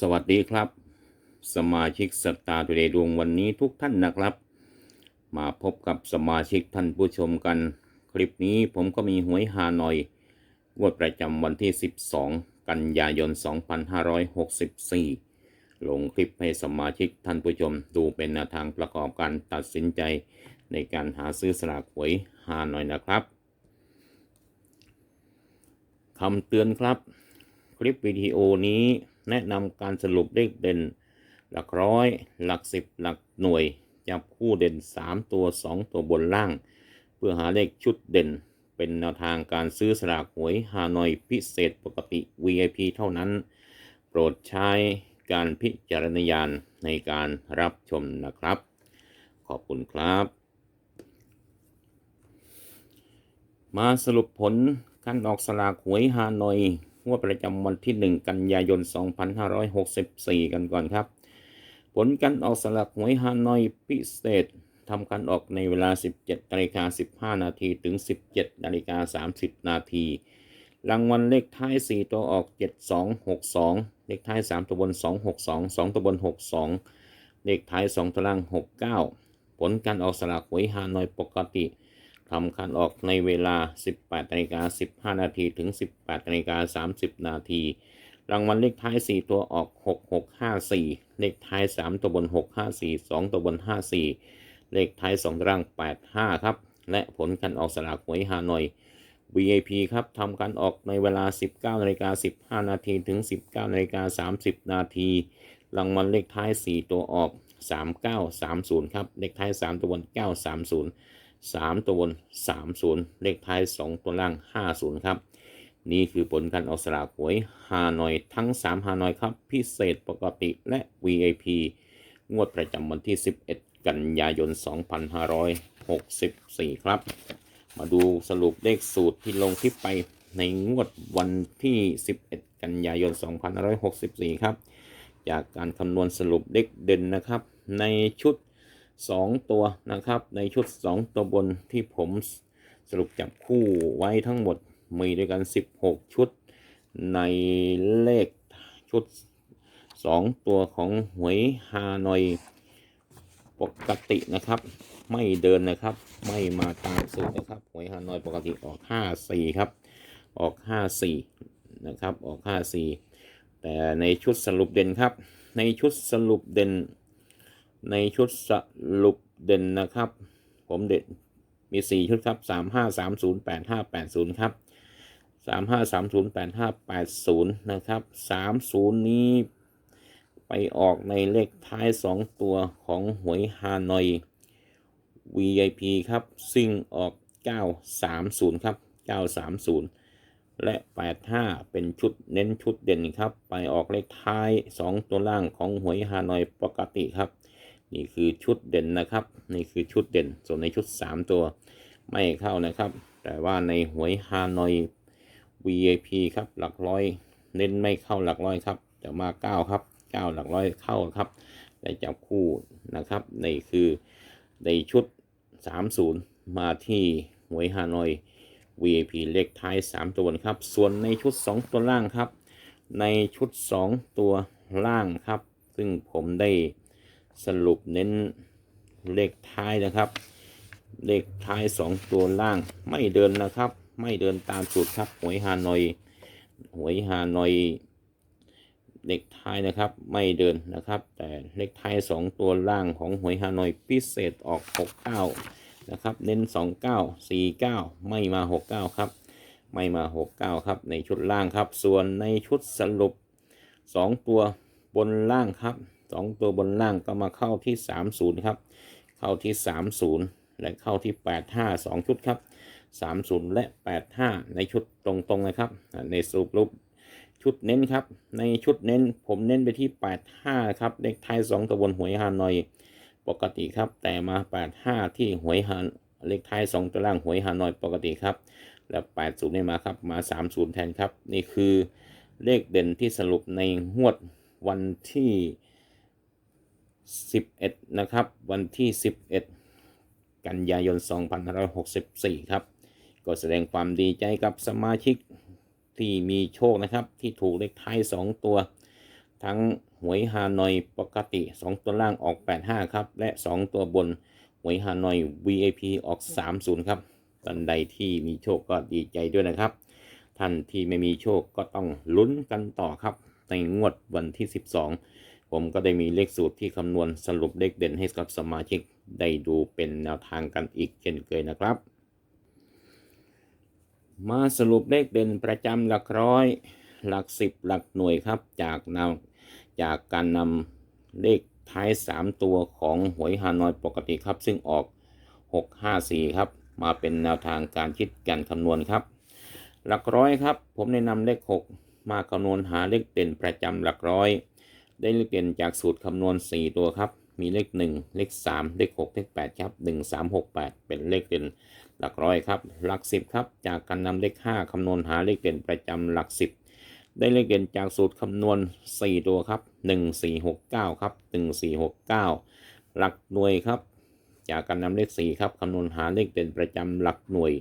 สวัสดีครับ สมาชิกสตาร์ตุเดดวงวันนี้ทุกท่านนะครับ มาพบกับสมาชิกท่านผู้ชมกัน คลิปนี้ผมก็มีหวยฮานอยงวดประจำวันที่ 12 กันยายน 2564 ลงคลิปให้สมาชิกท่านผู้ชมดูเป็นแนวทางประกอบการตัดสินใจในการหาซื้อสลากหวยฮานอยนะครับคำเตือนครับ คลิปวิดีโอนี้ แนะนำการสรุปเลขเด่น หลักร้อย หลักสิบหลักหน่วย จับคู่เด่น 3 ตัว 2 ตัวบนล่าง เพื่อหาเลขชุดเด่น เป็นแนวทางการซื้อสลากหวยฮานอยพิเศษปกติ VIP เท่านั้น โปรดใช้การพิจารณญาณในการรับชมนะครับ ขอบคุณครับ มาสรุปผลการออกสลากหวยฮานอย งวดประจำวันที่ 1 กันยายน 2564 กันก่อนครับ ผลการออกสลากหวยฮานอยพิเศษทำการออกในเวลา 17นาฬิกา15 นาทีถึง 17นาฬิกา30 นาที รางวัลเลขท้าย 4 ตัวออก 7262 เลขท้าย 3 ตัวบน 262 2 ตัวบน 62 เลขท้าย 2ตัวล่าง 69 ผลการออกสลากหวยฮานอยปกติ ทำการออกในเวลา 18นาฬิกา15 นาทีถึง 18นาฬิกา30 นาที รางวัลเลขท้าย 4 ตัวออก 6654 เลขท้าย 3 ตัวบน 654 2 ตัวบน 54 เลขท้าย2ตัวล่าง 85 ครับ และผลการออกสลากหวยฮานอย VIP ครับทำการออกในเวลา 19นาฬิกา15 นาทีถึง 19นาฬิกา30 นาที รางวัลเลขท้าย 4 ตัวออก 3930 ครับ เลขท้าย 3 ตัวบน 930 3 ตัวบน 30 เลขท้าย 2 ตัวล่าง 50 ครับ นี่คือผลการออกสลากหวยฮานอยทั้ง 3ฮานอยครับ พิเศษปกติและ VIP งวดประจำวันที่ 11 กันยายน 2564 ครับ มาดูสรุปเลขสูตรที่ลงคลิปไปในงวดวันที่ 11 กันยายน 2564 ครับ จากการคำนวณสรุปเลขเด่นนะครับ ในชุด 2 ตัวนะครับในชุด 2 ตัวบนที่ผมสรุปจับคู่ไว้ทั้งหมดมีด้วยกัน 16 ชุด ในเลขชุด 2 ตัวของหวยฮานอยปกตินะครับ ไม่เดินนะครับ ไม่มาตามสูตรนะครับหวยฮานอยปกติออก 54 ครับ ออก 54 นะครับ ออก 54 แต่ในชุดสรุปเด่นครับ ในชุดสรุปเด่น ในชุดสรุปเด่นนะครับ ผมเด่นมี 4 ชุดครับ 3 5 3 0 8 5 8 0 ครับ 3 5 3 0 8 5 8 0 นะครับ 30 นี้ ไปออกในเลขท้าย 2 ตัวของหวยฮานอย VIP ครับซึ่งออก 930 ครับ 930 และ 85 เป็นชุดเน้นชุดเด่นครับ ไปออกเลขท้าย 2 ตัวล่างของหวยฮานอยปกติครับ นี่คือชุดเด่นนะครับ นี่คือชุดเด่น ส่วนในชุด 3 ตัวไม่เข้านะครับ แต่ว่าในหวยฮานอย VIP ครับหลักร้อย เน้นไม่เข้าหลักร้อยครับจะมา 9 ครับ 9 หลักร้อยเข้าครับได้จับคู่นะครับนี่คือในชุด 30 มาที่หวยฮานอย VIP เลขท้าย 3 ตัวนะครับ ส่วนในชุด 2 ตัวล่างครับ ในชุด 2 ตัวล่างครับ ซึ่งผมได้ สรุปเน้นเลขท้ายนะครับ เลขท้าย 2 ตัวล่างไม่เดินนะครับ ไม่เดินตามสูตรครับหวยฮานอยหวยฮานอยเลขท้ายนะครับไม่เดินนะครับ แต่เลขท้าย 2 ตัวล่างของหวยฮานอยพิเศษออก 69 นะครับ เน้น 29 49 ไม่มา 69 ครับ ไม่มา 69 ครับ ในชุดล่างครับ ส่วนในชุดสรุป 2 ตัวบนล่างครับ 2ตัวบนล่างก็มาเข้าที่30ครับ เข้าที่30และเข้าที่85 2ชุดครับ30และ85ในชุดตรงๆนะครับในสรุปรูปชุดเน้นครับ ในชุดเน้นผมเน้นไปที่ 85 ครับเลขท้าย 2ตัวบนหวยฮานอย ปกติครับ แต่มา 85 ที่หวยฮานเลขท้าย 2 ตัวล่างหวยฮานอยปกติครับ แล้ว 80ไม่มาครับ มา 30 แทนครับ นี่คือเลขเด่นที่สรุปในงวดวันที่ 11 นะครับ วันที่ 11 กันยายน 2564 ครับ ก็แสดงความดีใจกับสมาชิกที่มีโชคนะครับ ที่ถูกเลขท้าย 2 ตัว ทั้งหวยฮานอยปกติ 2 ตัวล่างออก 85 ครับ และ 2 ตัวบนหวยฮานอย VIP ออก 30 ครับท่านใดที่มีโชคก็ดีใจด้วยนะครับ ท่านที่ไม่มีโชคก็ต้องลุ้นกันต่อครับ ในงวดวันที่ 12 ผมก็ได้มีเลขสูตรที่คำนวณสรุปเลขเด่นให้กับสมาชิกได้ดูเป็นแนวทางกันอีกเช่นเคยนะครับ มาสรุปเลขเด่นประจำหลักร้อย หลักสิบหลักหน่วยครับ จากนำจากการนำเลขท้าย 3 ตัวของหวยฮานอยปกติครับ ซึ่งออก 654 ครับ มาเป็นแนวทางการคิดการคำนวณครับ หลักร้อยครับ ผมแนะนำเลข 6 มาคำนวณหาเลขเด่นประจำหลักร้อย ได้เลขเด่นจากสูตรคำนวณ 4 ตัวครับ มีเลข 1 เลข 3 เลข 6 เลข 8 ครับ 1 3 6 8 เป็นเลขเด่น หลักร้อยครับ หลัก 10 ครับ จากการนำเลข 5คำนวณหาเลขเด่นประจำหลัก 10 ได้เลขเด่นจากสูตรคำนวณ 4 ตัวครับ 1 4 6 9 ครับ 1 4 6 9 หลักหน่วยครับ จากการนำเลข 4 ครับคำนวณหาเลขเด่นประจำหลักหน่วย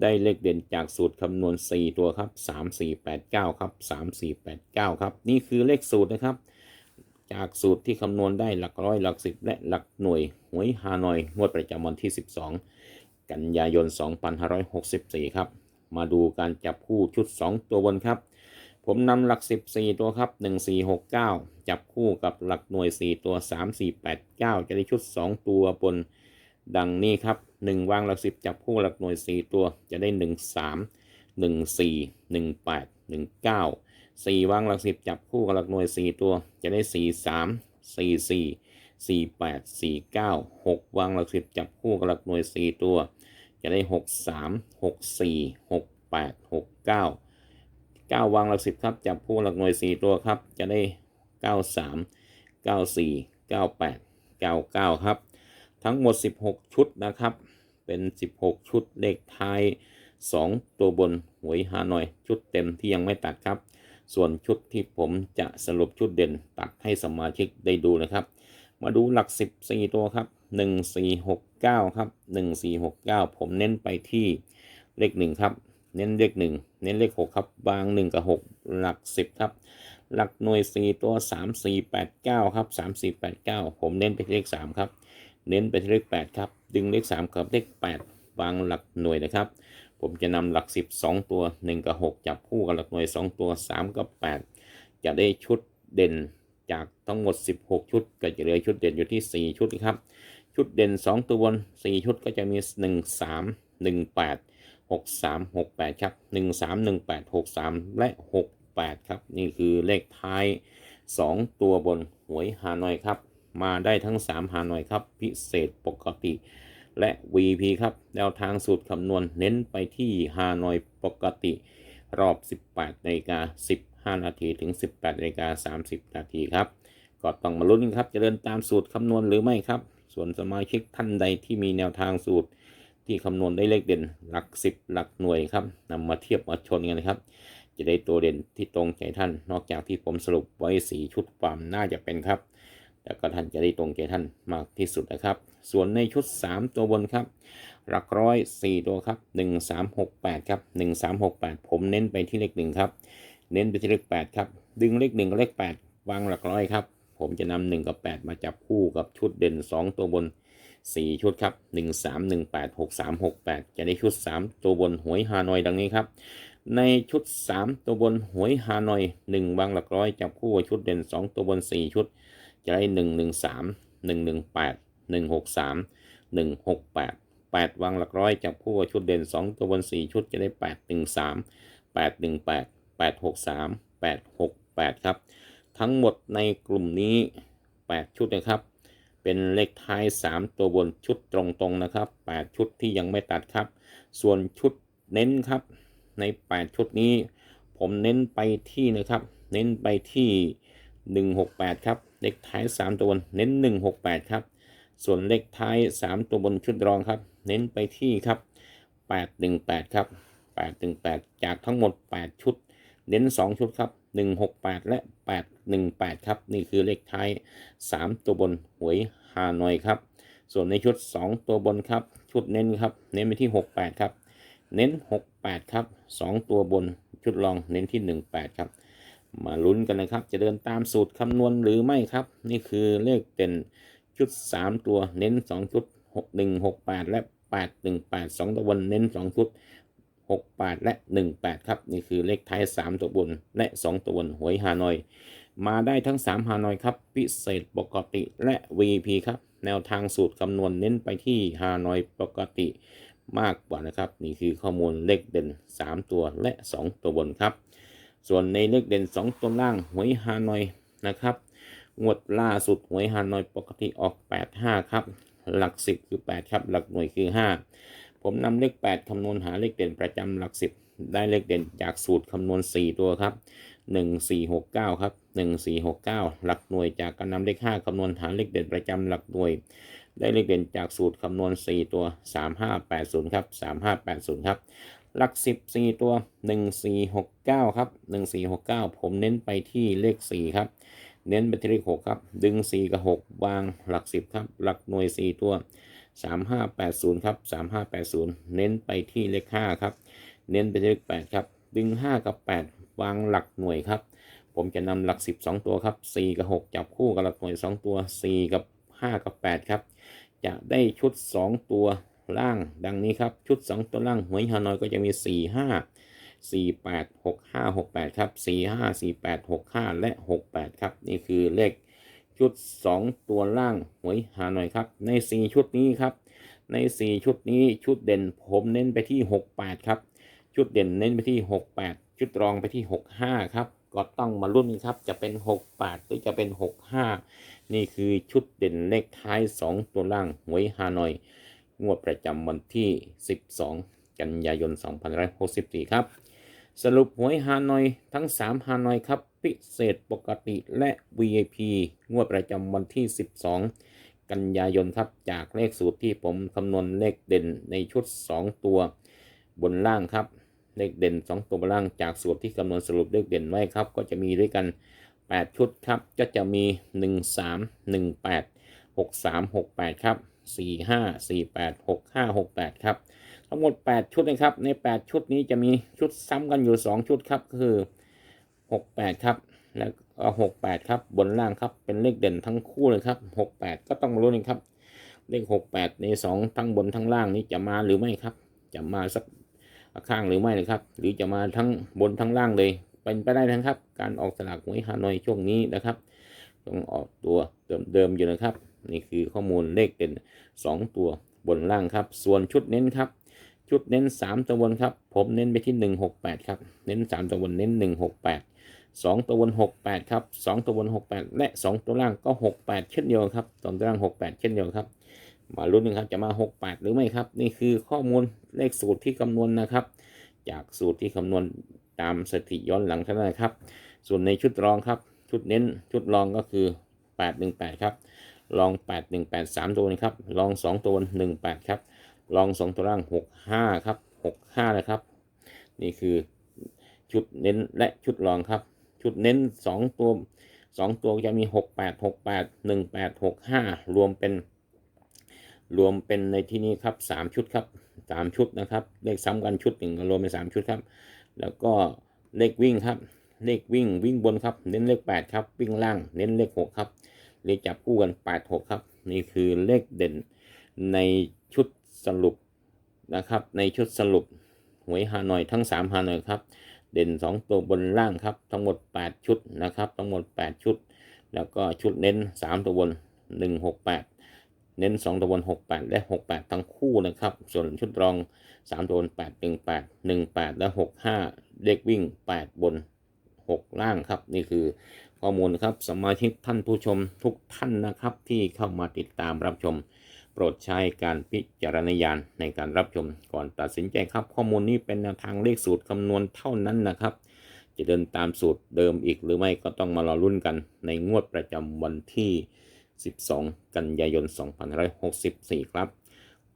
ได้เลขเด่นจากสูตรคำนวณ 4 ตัวครับ 3 4 8 9 ครับ 3 4 8 9 ครับ นี่คือเลขสูตรนะครับ จากสูตรที่คำนวณได้หลักร้อยหลักสิบและหลักหน่วยหวยฮานอยงวดประจำวันที่ 12 กันยายน 2564 ครับ มาดูการจับคู่ชุด 2 ตัวบนครับ ผมนำหลัก 14 ตัวครับ 1469 จับคู่กับหลักหน่วย 4 ตัว 3489 จะได้ชุด 2 ตัวบนดังนี้ครับ 1 วางหลัก 10 จับคู่หลักหน่วย 4 ตัวจะได้ 13 14 18 19 4 วางหลัก 10 จับคู่กับหลักหน่วย 4 ตัวจะได้ 43 44 48 49 6 วางหลัก 10 จับคู่กับหลักหน่วย 4 ตัว จะได้ 63 64 68 69 9 วางหลัก 10 ครับ จับคู่หลักหน่วย 4 ตัวครับ จะได้ 93 94 98 99 ครับ ทั้งหมด 16 ชุดนะครับ เป็น 16 ชุดเลขท้าย 2 ตัวบนหวยฮานอยชุดเต็มที่ยังไม่ตัดครับ ส่วนชุดที่ผมจะสรุปชุดเด่นตัดให้สมาชิกได้ดูนะครับ มาดูหลัก 14 ตัวครับ 1469 ครับ 1469 ผมเน้นไปที่เลข 1 ครับ เน้นเลข 1 เน้นเลข 6 ครับวาง 1 กับ 6 หลัก 10 ครับหลักหน่วย 4 ตัว 3489 ครับ 3489 ผมเน้นไปที่เลข 3 ครับ เน้นไปที่เลข 8 ครับ ดึงเลข 3 กับเลข 8 วางหลักหน่วยนะครับ ผมจะนำหลัก 10 2 ตัว 1 กับ 6 จับคู่กับหลักหน่วย 2 ตัว 3 กับ 8 จะได้ชุดเด่นจากทั้งหมด 16 ชุด ก็จะเหลือชุดเด่นอยู่ที่ 4 ชุดครับ ชุดเด่น 2 ตัวบน 4 ชุดก็จะมี 1 3 1 8 6 3 6 8 ครับ 1 3 1 8 6 3 และ 6 8 ครับ นี่คือเลขท้าย 2 ตัวบนหวยฮานอยครับ มาได้ทั้ง3ฮานอยครับ พิเศษปกติ และ VP ครับ แนวทางสูตรคำนวณเน้นไปที่ฮานอยปกติ รอบ 18นาฬิกา15 นาทีถึง 18นาฬิกา30 นาทีครับ ก็ต้องมาลุ้นครับจะเดินตามสูตรคำนวณหรือไม่ครับ ส่วนสมาชิกท่านใดที่มีแนวทางสูตรที่คำนวณได้เลขเด่นหลัก 10 หลักหน่วยครับนำมาเทียบมาชนกันนะครับ จะได้ตัวเด่นที่ตรงใจท่าน นอกจากที่ผมสรุปไว้สีชุดความน่าจะเป็นครับ แต่ก็ท่านจะได้ตรงใจท่านมากที่สุดนะครับ ส่วนในชุด 3 ตัวบนครับหลักร้อย 4 ตัวครับ 1368 ครับ 1368 ผมเน้นไปที่เลขหนึ่งครับ เน้นไปที่เลข 8 ครับ ดึงเลข1กับเลข 8 วางหลักร้อยครับ ผมจะนำ1กับ 8 มาจับคู่กับชุดเด่น 2 ตัวบน 4 ชุดครับ 1 3 1 8 6 3 6 8 จะได้ชุด 3 ตัวบนหวยฮานอยดังนี้ครับในชุด 3 ตัวบนหวยฮานอย 1 วางหลักร้อยจับคู่กับชุดเด่น 2 ตัวบน 4 ชุด จะได้ 1 1 3 1 1 8 1 6 3 1 6 8 8 วางหลักร้อยจับคู่ชุดเด่น 2 ตัวบน 4 ชุดจะได้ 8 1 3 8 1 8 8 6 3 8 6 8 ครับ ทั้งหมดในกลุ่มนี้ 8 ชุดนะครับ เป็นเลขท้าย 3 ตัวบนชุดตรงๆนะครับ 8 ชุดที่ยังไม่ตัดครับ ส่วนชุดเน้นครับ ใน 8 ชุดนี้ ผมเน้นไปที่นะครับ เน้นไปที่ 168 ครับ เลขท้าย 3 ตัวบนเน้น 168 ครับ ส่วนเลขท้าย 3 ตัวบนชุดรองครับ เน้นไปที่ครับ 818 ครับ 818 จากทั้งหมด 8 ชุด เน้น 2 ชุดครับ 168 และ 818 ครับ นี่คือเลขท้าย 3 ตัวบนหวยฮานอยครับ ส่วนในชุด 2 ตัวบนครับ ชุดเน้นครับ เน้นไปที่ 68 ครับ เน้น 68 ครับ 2 ตัวบนชุดรองเน้นที่ 18 ครับ มาลุ้นกันนะครับ จะเดินตามสูตรคำนวณหรือไม่ครับ นี่คือเลขเด่นชุด 3 ตัวเน้น 2 ชุด 6 1 6 8 และ 8 1 8 2 ตัวบนเน้น 2 ชุด 6 8 และ 1 8 ครับ นี่คือเลขท้าย 3 ตัวบน และ 2 ตัวบนหวยฮานอย มาได้ทั้ง 3 ฮานอยครับ พิเศษปกติและ VP ครับ แนวทางสูตรคำนวณเน้นไปที่ฮานอยปกติมากกว่านะครับ นี่คือข้อมูลเลขเด่น 3 ตัวและ 2 ตัวบนครับ ส่วนในเลขเด่น 2 ตัวล่างหวยฮานอยนะครับงวดล่าสุดหวยฮานอยปกติออก 85 ครับ หลัก 10 คือ 8 ครับ หลักหน่วยคือ 5 ผมนำเลข 8คำนวณหาเลขเด่นประจำหลัก 10 ได้เลขเด่นจากสูตรคำนวณ 4 ตัวครับ 1469 ครับ 1469 หลักหน่วยจากการนำเลข 5คำนวณหาเลขเด่นประจำหลักหน่วย ได้เลขเด่นจากสูตรคำนวณ 4 ตัว 3580 ครับ 3580 ครับ หลัก10 4ตัว1469ครับ1469ผมเน้นไปที่เลข4ครับ เน้นไปที่เลข6ครับ ดึง4กับ6วางหลัก10ครับ หลักหน่วย4ตัว3580ครับ3580เน้นไปที่เลข5ครับ เน้นไปที่เลข8ครับ ดึง5กับ8วางหลักหน่วยครับ ผมจะนำหลัก10 2ตัวครับ4กับ6จับคู่กับหลักหน่วย2ตัว4กับ5กับ8ครับ จะได้ชุด2ตัว ล่างดังนี้ครับ ชุด 2 ตัวล่างหวยฮานอยก็จะมี 4 5 4 8 6 5 6 8 ครับ 4 5 4 8 6 5 และ 6 8 ครับ นี่คือเลขชุด 2 ตัวล่างหวยฮานอยครับ ใน 4 ชุดนี้ครับ ใน 4 ชุดนี้ชุดเด่นผมเน้นไปที่ 6 8 ครับ ชุดเด่นเน้นไปที่ 6 8 ชุดรองไปที่ 6 5 ครับก็ต้องมาลุ้นกันครับจะเป็น 6 8 หรือจะเป็น 6 5 นี่คือชุดเด่นเลขท้าย 2 ตัวล่างหวยฮานอย งวดประจำวันที่ 12 กันยายน 2564 ครับ สรุปหวยฮานอยทั้ง 3 ฮานอยครับ พิเศษปกติและ VIP งวดประจำวันที่ 12 กันยายนครับ จากเลขสูตรที่ผมคำนวณเลขเด่นในชุด 2 ตัวบนล่างครับ เลขเด่น 2 ตัวบนล่างจากสูตรที่คำนวณสรุปเลขเด่นไว้ครับ ก็จะมีด้วยกัน 8 ชุดครับ ก็จะมี 1 3 1 8 6 3 6 8 ครับ 4 5 4 8 6 5 6 8ครับ ทั้งหมด8ชุดนะครับ ใน8ชุดนี้จะมีชุดซ้ำกันอยู่2ชุดครับคือ6 8ครับ แล้วก็6 8ครับบนล่างครับเป็นเลขเด่นทั้งคู่เลยครับ6 8ก็ต้องรู้นะครับ เลข6 8ใน2ทั้งบนทั้งล่างนี้จะมาหรือไม่ครับ จะมาสักข้างหรือไม่นะครับ หรือจะมาทั้งบนทั้งล่างเลยเป็นไปได้ทั้งครับ การออกสลากหวยฮานอยช่วงนี้นะครับต้องออกตัวเดิมๆอยู่นะครับ นี่คือข้อมูลเลขเด่น 2 ตัวบนล่างครับ ส่วนชุดเน้นครับ ชุดเน้น 3 ตัวบนครับ ผมเน้นไปที่ 168 ครับ เน้น 3 ตัวบนเน้น 168 2 ตัวบน 68 ครับ 2 ตัวบน 68 และ 2 ตัวล่างก็ 68 เช่นเดียวครับตอนตัวล่าง 68 เช่นเดียวครับ มาลุ้นกันครับจะมา 68 หรือไม่ครับ นี่คือข้อมูลเลขสูตรที่คำนวณนะครับ จากสูตรที่คำนวณตามสถิติย้อนหลังเท่านั้นนะครับ ส่วนในชุดรองครับ ชุดเน้นชุดรองก็คือ 818 ครับ ลอง 818 3 ตัวนะครับ ลอง 2 ตัว 18 ครับ ลอง 2 ตัวล่าง 65 ครับ 65 นะครับ นี่คือชุดเน้นและชุดรองครับ ชุดเน้น 2 ตัว 2 ตัวจะมี 68 68 18 65 รวมเป็น รวมเป็นในที่นี้ครับ 3 ชุดครับ 3 ชุดนะครับ เลขซ้ำกันชุดหนึ่งรวมเป็น 3 ชุดครับ แล้วก็เลขวิ่งครับ เลขวิ่งวิ่งบนครับ เน้นเลข 8 ครับ วิ่งล่าง เน้นเลข 6 ครับ เลขจับคู่กัน8 6ครับ นี่คือเลขเด่นในชุดสรุปนะครับ ในชุดสรุปหวยฮานอยทั้ง3ฮานอยครับ เด่น2ตัวบนล่างครับ ทั้งหมด8ชุดนะครับ ทั้งหมด8ชุด แล้วก็ชุดเน้น3ตัวบน168เน้น2ตัวบน68 และ 68 ทั้งคู่นะครับ ส่วนชุดรอง 3ตัวบน8 18 18 และ 65 เลขวิ่ง 8 บน 6 ล่างครับ นี่คือ ข้อมูลครับสมาชิกท่านผู้ชมทุกท่านนะครับที่เข้ามาติดตามรับชม โปรดใช้การพิจารณญาณในการรับชมก่อนตัดสินใจครับ ข้อมูลนี้เป็นแนวทางเลขสูตรคำนวณเท่านั้นนะครับ จะเดินตามสูตรเดิมอีกหรือไม่ก็ต้องมารอรุ่นกัน ในงวดประจำวันที่ 12 กันยายน 2564 ครับ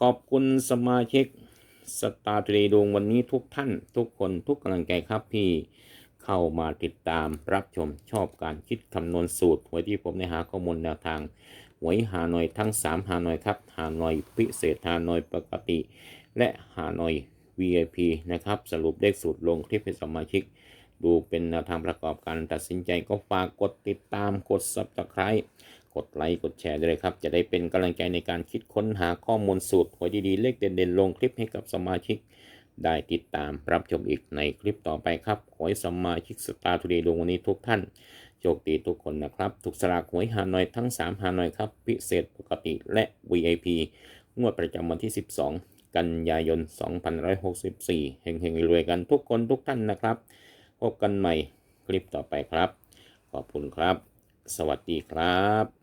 ขอบคุณสมาชิกสตาร์ทรีดวงวันนี้ทุกท่าน ทุกคนทุกกำลังใจครับที่ เข้ามาติดตามรับชมชอบการคิดคำนวณสูตรหวยที่ผมได้หาข้อมูลแนวทางหวยฮานอยทั้ง3ฮานอยครับฮานอยพิเศษฮานอยปกติ และฮานอย VIP นะครับสรุปเลขสูตรลงคลิปให้สมาชิก ดูเป็นแนวทางประกอบการตัดสินใจก็ฝากกดติดตามกด subscribe กดไลค์กดแชร์ด้วยเลยครับ จะได้เป็นกำลังใจในการคิดค้นหาข้อมูลสูตรหวยดีๆ เลขเด่นๆ ลงคลิปให้กับสมาชิก ได้ติดตามรับชมอีกในคลิปต่อไปครับ ขอให้สมาชิกสตาร์ทูดีดวงวันนี้ทุกท่านโชคดีทุกคนนะครับ ถูกสลากหวยฮานอยทั้ง 3 ฮานอยครับ พิเศษปกติและ VIP งวดประจำวันที่ 12 กันยายน 2564 เฮงๆรวยกันทุกคนทุกท่านนะครับ พบกันใหม่คลิปต่อไปครับ ขอบคุณครับ สวัสดีครับ